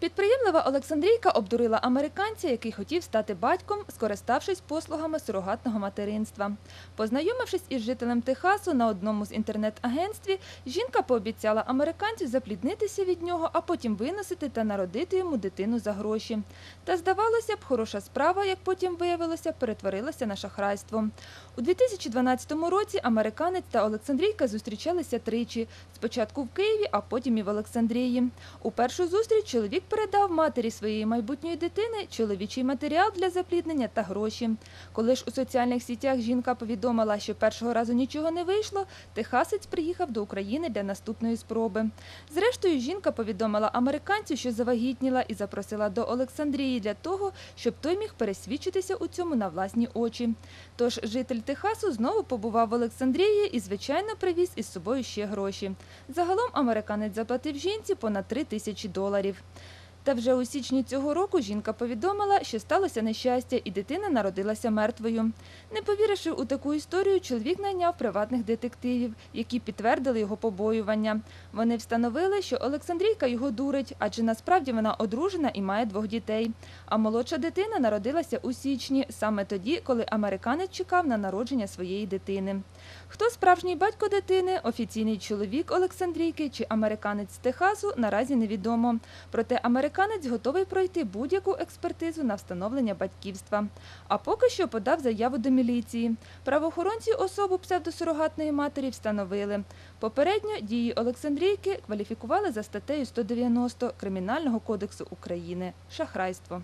Підприємлива Олександрійка обдурила американця, який хотів стати батьком, скориставшись послугами сурогатного материнства. Познайомившись із жителем Техасу на одному з інтернет-агентстві, жінка пообіцяла американцю запліднитися від нього, а потім виносити та народити йому дитину за гроші. Та здавалося б, хороша справа, як потім виявилося, перетворилася на шахрайство. У 2012 році американець та Олександрійка зустрічалися тричі. Спочатку в Києві, а потім і в Олександрії. У першу зустріч чоловік передав матері своєї майбутньої дитини чоловічий матеріал для запліднення та гроші. Коли ж у соціальних сітях жінка повідомила, що першого разу нічого не вийшло, техасець приїхав до України для наступної спроби. Зрештою, жінка повідомила американцю, що завагітніла і запросила до Олександрії для того, щоб той міг пересвідчитися у цьому на власні очі. Тож житель Техасу знову побував в Олександрії і, звичайно, привіз із собою ще гроші. Загалом американець заплатив жінці понад 3 тисячі доларів. Та вже у січні цього року жінка повідомила, що сталося нещастя і дитина народилася мертвою. Не повіривши у таку історію, чоловік найняв приватних детективів, які підтвердили його побоювання. Вони встановили, що Олександрійка його дурить, адже насправді вона одружена і має двох дітей. А молодша дитина народилася у січні, саме тоді, коли американець чекав на народження своєї дитини. Хто справжній батько дитини, офіційний чоловік Олександрійки чи американець з Техасу, наразі невідомо. Проте американець готовий пройти будь-яку експертизу на встановлення батьківства. А поки що подав заяву до міліції. Правоохоронці особу псевдосурогатної матері встановили. Попередньо дії Олександрійки кваліфікували за статтею 190 Кримінального кодексу України – шахрайство.